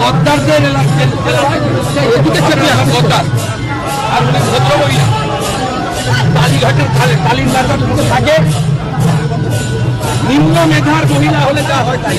গদ্দারদের এদিকে চেপে আসে গদ্দার আর উনি ভদ্র মহিলা কালীঘাটের খালে কালীর মাথার থাকে। নিম্ন মেধার মহিলা হলে যা হয় তাই।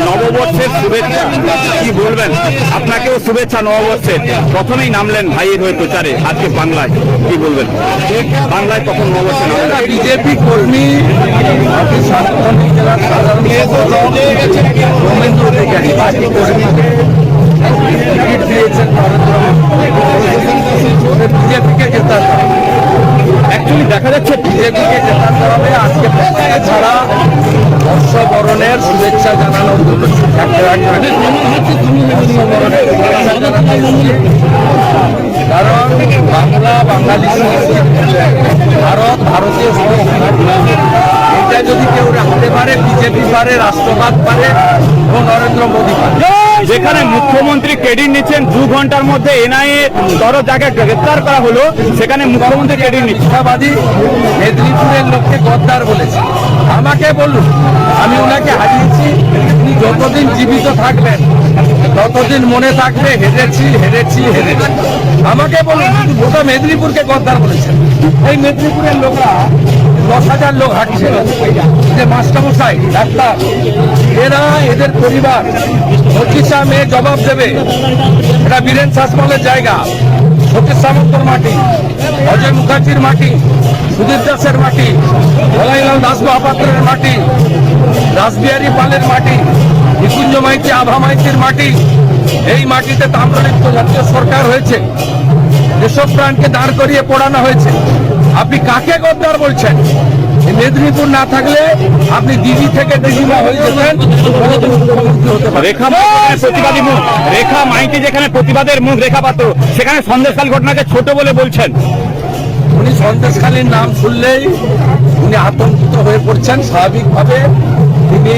নববর্ষের শুভেচ্ছা। কি বলবেন? আপনাকেও শুভেচ্ছা নববর্ষের প্রথমেই নামলেন ভাইয়ের হয়ে প্রচারে আজকে বাংলায়। কি বলবেন? বাংলায় কখন নববর্ষে নামলেন বিজেপি কর্মী বিজেপিকে অ্যাকচুয়ালি দেখা যাচ্ছে বিজেপিকে জেতাতে হবে আজকে ছাড়া বর্ষবরণের শুভেচ্ছা জানানোর জন্য কারণ বাংলা বাঙালি ভারত ভারতীয় এটা যদি কেউ রাখতে পারে বিজেপি পারে রাষ্ট্রবাদ পারে এবং নরেন্দ্র মোদী পারে। যেখানে মুখ্যমন্ত্রী ক্রেডিট নিচ্ছেন দু ঘণ্টার মধ্যে এনআইএ তরফ যাকে গ্রেফতার করা হলো সেখানে মুখ্যমন্ত্রী ক্রেডিট নিচ্ছে। মেদিনীপুরের লোককে গদ্দার বলেছে। আমাকে বলুন, আমি ওনাকে হারিয়েছি উনি যতদিন জীবিত থাকবেন, ততদিন মনে থাকবে, হেরেছি হেরেছি হেরেছি। আমাকে বলুন গোটা মেদিনীপুরকে গদ্দার বলেছেন এই মেদিনীপুরের লোকরা দশ হাজার লোক হাঁটছে। যে মাস্টারমশাই, ডাক্তার, এরা এদের পরিবার পঁচিশা মেয়ে জবাব দেবে। এটা বীরেন শাসমলের জায়গা। সতীশ সামন্তর মাটি, অজয় মুখার্জির মাটি, সুধীর দাসের মাটি ধলাইলাল দাস মহাপাত্রের মাটি, রাসবিহারী পালের মাটি, নিকুঞ্জ মাইতি, আভা মাইতির মাটি, এই মাটিতে তাম্রলিপ্ত জাতীয় সরকার হয়েছে। দেশপ্রাণকে দাঁড় করিয়ে পড়ানো হয়েছে। আপনি কাকে গদ্দার বলছেন? মেদিনীপুর না থাকলে আপনি দিদি থেকে দিদিমা হয়ে যেতেন রেখা প্রতিবাদী মুখ রেখা মাইতি যেখানে প্রতিবাদের মুখ রেখা পাত্র সেখানে সন্দেশকাল ঘটনাকে ছোট বলে বলছেন। উনি সন্দেশখালীর নাম শুনলেই উনি আতঙ্কিত হয়ে পড়ছেন। স্বাভাবিকভাবে তিনি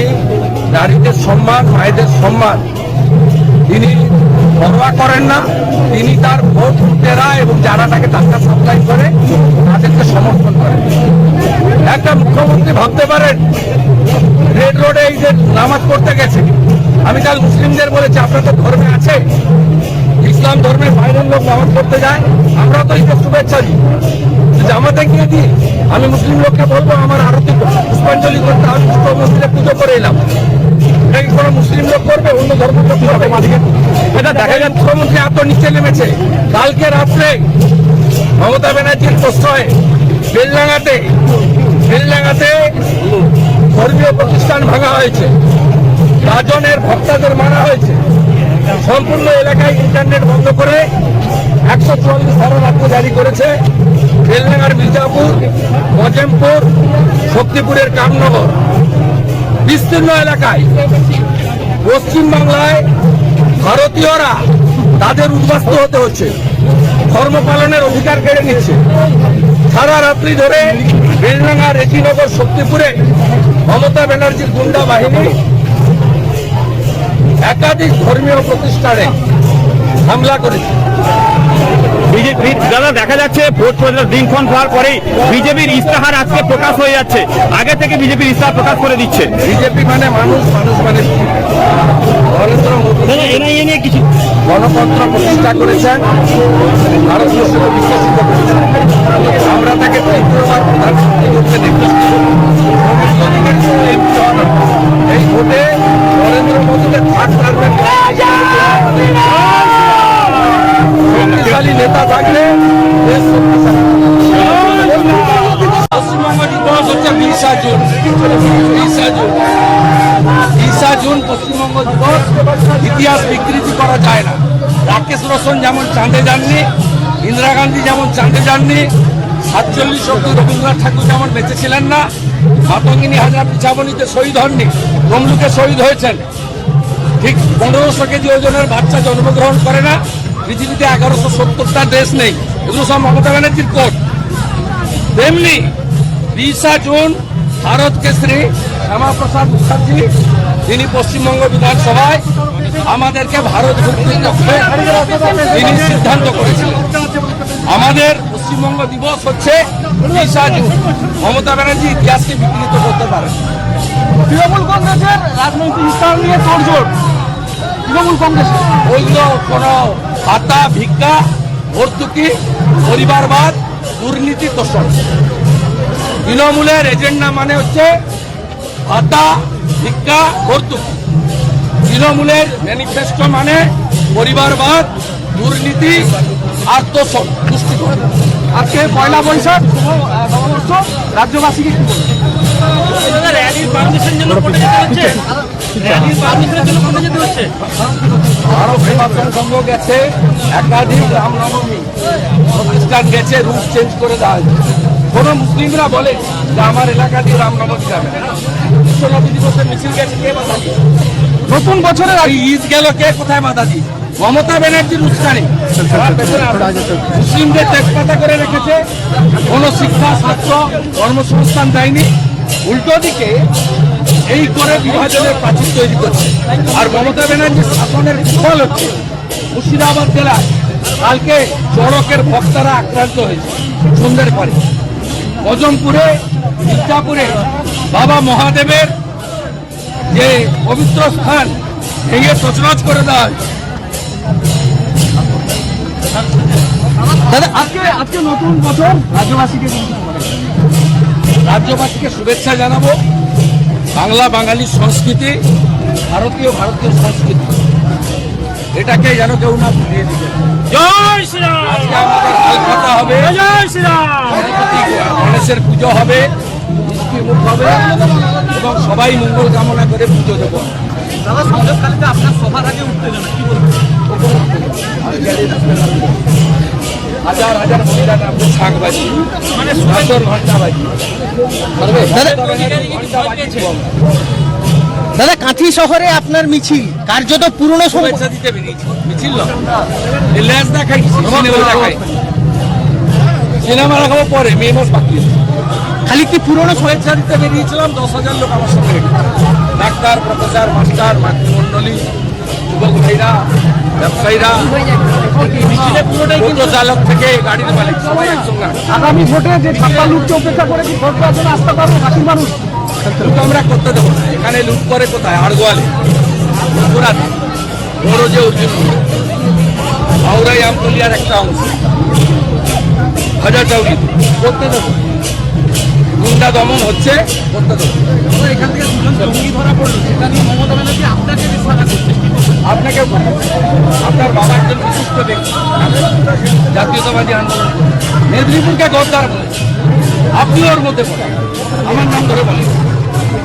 নারীদের সম্মান মায়েদের সম্মান তিনি পরোয়া করেন না। তিনি তার ভোট ছেলেরা এবং যারা তাকে টাকা সাপ্লাই করে, তাদেরকে সমর্থন করে একটা মুখ্যমন্ত্রী ভাবতে পারেন, রেড রোডে এই যে নামাজ পড়তে গেছে। আমি কাল মুসলিমদের বলেছি আপনাদের ধর্মে আছে। ইসলাম ধর্মের বাইরের লোক নামাজ পড়তে যায়। আমরা তো এটা শুভেচ্ছা দিই। জামাতে গিয়ে দিই আমি মুসলিম লোককে বলব, আমার আরতি পুষ্পাঞ্জলি করতে আমি পুষ্প মন্দিরে পুজো করে এলাম। এটা কি কোনো মুসলিম লোক করবে, অন্য ধর্মের লোক করবে এটা দেখা যায় মুখ্যমন্ত্রী এত নিচে নেমেছে। কালকে রাত্রে মমতা ব্যানার্জির প্রশ্রয়ে বেলডাঙ্গাতে বেলডাঙ্গাতে ধর্মীয় প্রতিষ্ঠান ভাঙা হয়েছে। রাজনের ভক্তদের মারা হয়েছে। সম্পূর্ণ এলাকায় ইন্টারনেট বন্ধ করে একশো চুয়াল্লিশ ধারা রাজ্য জারি করেছে। বেলডাঙ্গার মির্জাপুর মজেমপুর শক্তিপুরের কামনগর। বিস্তীর্ণ এলাকায়। পশ্চিমবাংলায় ভারতীয়রা তাদের উদ্বাস্ত হতে হচ্ছে। ধর্ম পালনের অধিকার কেড়ে নিচ্ছে। সারা রাত্রি ধরে বেলডাঙ্গা রেজিনগর শক্তিপুরে মমতা ব্যানার্জির গুন্ডা বাহিনী একাধিক ধর্মীয় প্রতিষ্ঠানে হামলা করেছে। বিজেপি দাদা দেখা যাচ্ছে ভোট প্রচার দিনক্ষণ হওয়ার পরেই বিজেপির ইস্তাহার আজকে প্রকাশ হয়ে যাচ্ছে। আগে থেকে বিজেপির ইস্তাহার প্রকাশ করে দিচ্ছে। বিজেপি মানে মানুষ মানুষ মানে নরেন্দ্র মোদী নিয়ে কিছু গণতন্ত্র প্রতিষ্ঠা করেছেন ভারতবর্ষকে করেছেন। আমরা তাকে প্রধানমন্ত্রী করতে। এই ভোটে নরেন্দ্র মোদীকে থাকলে পশ্চিমবঙ্গ দিবস হচ্ছে বিশা জুন বিশা জুন বিশা জুন পশ্চিমবঙ্গ দিবস, ইতিহাস বিকৃতি করা যায় না। রাকেশ রোশন যেমন চাঁদে যাননি, ইন্দিরা গান্ধী যেমন চাঁদে যাননি, সাতচল্লিশ অব্দি রবীন্দ্রনাথ ঠাকুর যেমন বেঁচে ছিলেন না মাতঙ্গিনী হাজার পিছাবনিতে শহীদ হননি, তমলুকে শহীদ হয়েছেন। ঠিক পনেরোশো কেজি ওজনের বাচ্চা জন্মগ্রহণ করে না পৃথিবীতে এগারোশো সত্তরটা দেশ নেই। এগুলো সব মমতা ব্যানার্জির কোর্ট তেমনি বিশা জুন ভারত কেশরী শ্যামাপ্রসাদ মুখার্জি তিনি পশ্চিমবঙ্গ বিধানসভায় আমাদেরকে ভারত ভর্তির লক্ষ্যে তিনি সিদ্ধান্ত করেছিলেন। আমাদের পশ্চিমবঙ্গ দিবস হচ্ছে বিশা জুন। মমতা ব্যানার্জি ইতিহাসকে বিকৃত করতে পারেন। তৃণমূল কংগ্রেসের রাজনৈতিক স্থান নিয়ে তোড়জোড়। তৃণমূল কংগ্রেসের। ওইগুলো কোনো ভাতা, ভিক্ষা, ভর্তুকি, পরিবারবাদ, দুর্নীতি, তোষণ। তৃণমূলের এজেন্ডা মানে হচ্ছে ভাতা, ভিক্ষা, ভর্তুকি। তৃণমূলের ম্যানিফেস্টো মানে পরিবারবাদ, দুর্নীতি আর তোষণ তুষ্টিকরণ আজকে পয়লা বৈশাখ, শুভ নববর্ষ। রাজ্যবাসীকে কি গেছে একাধিক গেছে রুট চেঞ্জ করে দেওয়া কোন মুসলিমরা বলে যে আমার এলাকা দিয়ে রামনবমী যাবে গেছে কে নতুন বছরের এই ঈদ গেল কে? কোথায় বাধা মমতা ব্যানার্জির উস্কানি। মুসলিমদের তেজপাতা করে রেখেছে। কোন শিক্ষা ছাত্র কর্মসংস্থান দেয়নি। উল্টো দিকে এই করে বিভাজনের প্রাচীর তৈরি করছে। আর মমতা ব্যানার্জির শাসনের ফল হচ্ছে। মুর্শিদাবাদ জেলায় কালকে চড়কের ভক্তরা আক্রান্ত হয়েছে সন্ধ্যের পরে। অজমপুরে মির্জাপুরে বাবা মহাদেবের যে পবিত্র স্থান ভেঙে তছনছ করে দেওয়া হয়েছে। দাদা আজকে আজকে নতুন বছর রাজ্যবাসীকে রাজ্যবাসীকে শুভেচ্ছা জানাব। বাংলা বাঙালির সংস্কৃতি ভারতীয় ভারতীয় সংস্কৃতি। এটাকে যেন কেউ না ভুলিয়ে দিবে জয় শ্রীরাম আজকে আমাদের কলকাতা হবে। জয় শ্রীরাম গণেশের পুজো হবে মিষ্টি মুখ হবে এবং সবাই মঙ্গল কামনা করে পুজো দেবো। দাদা সন্দেশকালীতে আপনার সবার আগে উঠতে জানা কি বলবেন? হাজার হাজার মহিলা মানে সুন্দর দাদা কাঁথি শহরে আপনার মিছিল। কার্যত পুরনো শুভেচ্ছা দিতে মিছিল দেখাই সিনেমা দেখাই। সিনেমা দেখাবো পরে মে মাস বাকি। খালি কি পুরনো শুভেচ্ছা দিতে বেরিয়েছিলাম দশ হাজার লোক আমার সঙ্গে। ডাক্তার প্রফেসর মাস্টার মাতৃমণ্ডলী যুবক ভাইরা ব্যবসায়ীরা টোটো চালক থেকে গাড়ির মালিক সবাই একসঙ্গে আগামী ভোটে যে ছাপ্পা লুটকে উপেক্ষা করে কি ভোট প্রার্থনা আসতে পারব কাশির মানুষ? লুট আমরা করতে দেবো না। এখানে লুট করে কোথায়? আড়গোয়ালে। মথুরাতে বড় যে অর্জুন। হাওড়াই আমতলিয়ার একটা অংশ। হাজার চাউরি করতে দেবো গুন্ডা দমন হচ্ছে। এখান আপনাকে আপনার বাবা একজন বিশিষ্ট ব্যক্তি, জাতীয়তাবাদী আন্দোলন। মেদিনীপুরকে গদ্দার বলেছে আপনি ওর মধ্যে পড়েন। আমার নাম ধরে বলেন।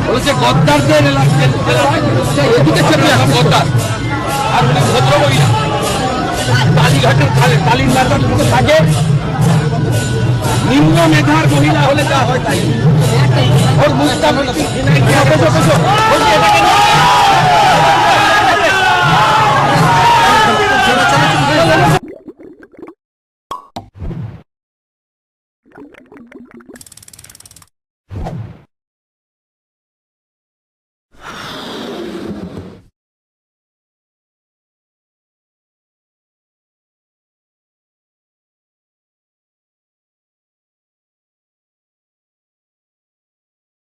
বলেছে গদ্দারদের এলাকায় এডুকেশন গদ্দার। আর উনি ভদ্র মহিলা কালীঘাটের কালীন মার্কেট থাকে নিম্ন মেধার মহিলা হলে যা হয় তাই ওর মুখটা